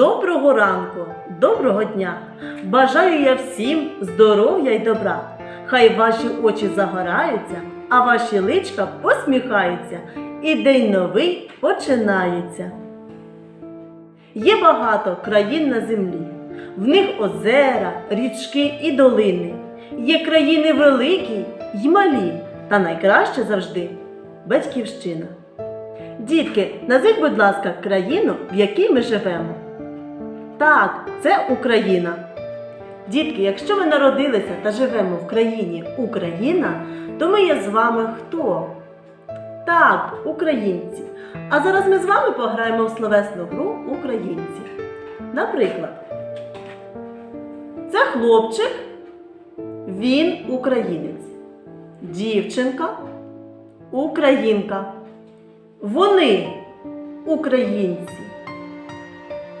Доброго ранку, доброго дня! Бажаю я всім здоров'я й добра. Хай ваші очі загораються, а ваші личка посміхаються, і день новий починається. Є багато країн на землі, в них озера, річки і долини. Є країни великі й малі, та найкраще завжди батьківщина. Дітки, назвіть, будь ласка, країну, в якій ми живемо. Так, це Україна. Дітки, якщо ви народилися та живемо в країні Україна, то ми є з вами хто? Так, українці. А зараз ми з вами пограємо в словесну гру українці. Наприклад, це хлопчик, він українець. Дівчинка, українка. Вони українці.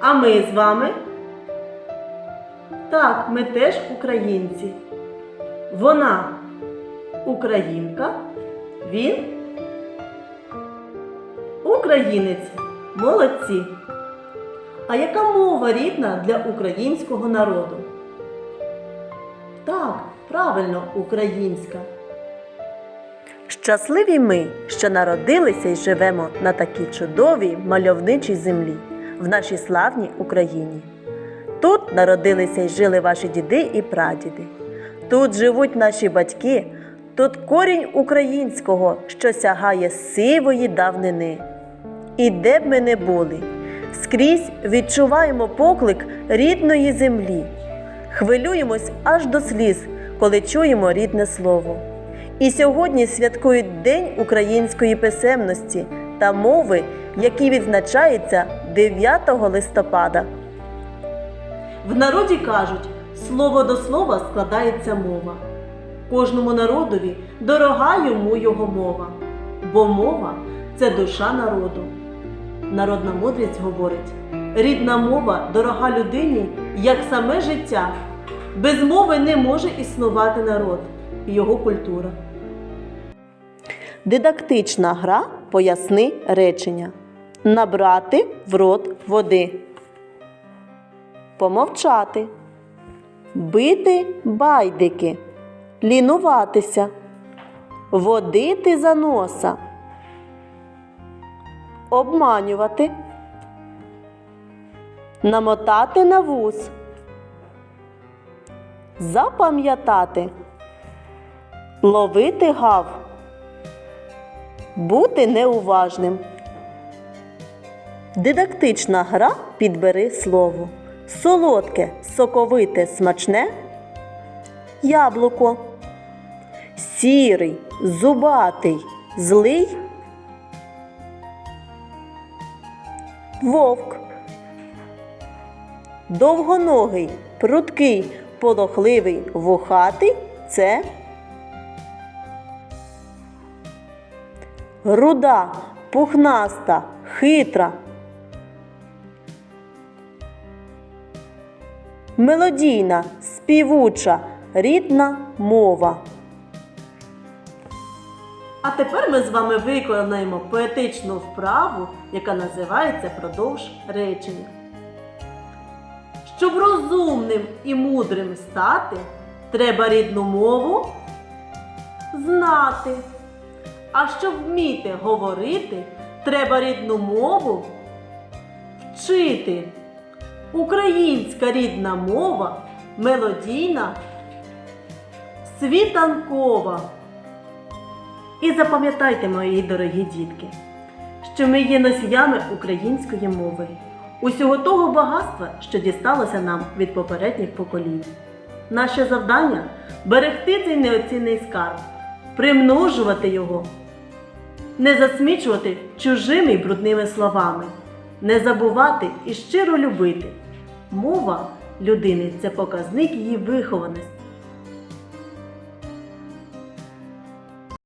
А ми з вами? Так, ми теж українці. Вона українка, він українець. Молодці. А яка мова рідна для українського народу? Так, правильно, українська. Щасливі ми, що народилися і живемо на такій чудовій мальовничій землі, в нашій славній Україні. Тут народилися і жили ваші діди і прадіди. Тут живуть наші батьки, тут корінь українського, що сягає сивої давнини. І де б ми не були, скрізь відчуваємо поклик рідної землі. Хвилюємось аж до сліз, коли чуємо рідне слово. І сьогодні святкують День української писемності та мови, який відзначається 9 листопада. В народі кажуть, слово до слова складається мова. Кожному народові дорога йому його мова, бо мова це душа народу. Народна мудрість говорить: рідна мова дорога людині, як саме життя. Без мови не може існувати народ і його культура. Дидактична гра поясни речення. Набрати в рот води. Помовчати. Бити байдики. Лінуватися. Водити за носа. Обманювати. Намотати на вус. Запам'ятати. Ловити гав. Бути неуважним. Дидактична гра підбери слово. Солодке, соковите, смачне. Яблуко. Сірий, зубатий, злий. Вовк. Довгоногий, прудкий, полохливий, вухатий це руда, пухнаста, хитра. Мелодійна, співуча, рідна мова. А тепер ми з вами виконаємо поетичну вправу, яка називається продовж речення. Щоб розумним і мудрим стати, треба рідну мову знати. А щоб вміти говорити, треба рідну мову вчити. Українська рідна мова мелодійна, світанкова. І запам'ятайте, мої дорогі дітки, що ми є носіями української мови, усього того багатства, що дісталося нам від попередніх поколінь. Наше завдання берегти цей неоцінний скарб, примножувати його, не засмічувати чужими й брудними словами, не забувати і щиро любити. Мова людини це показник її вихованості.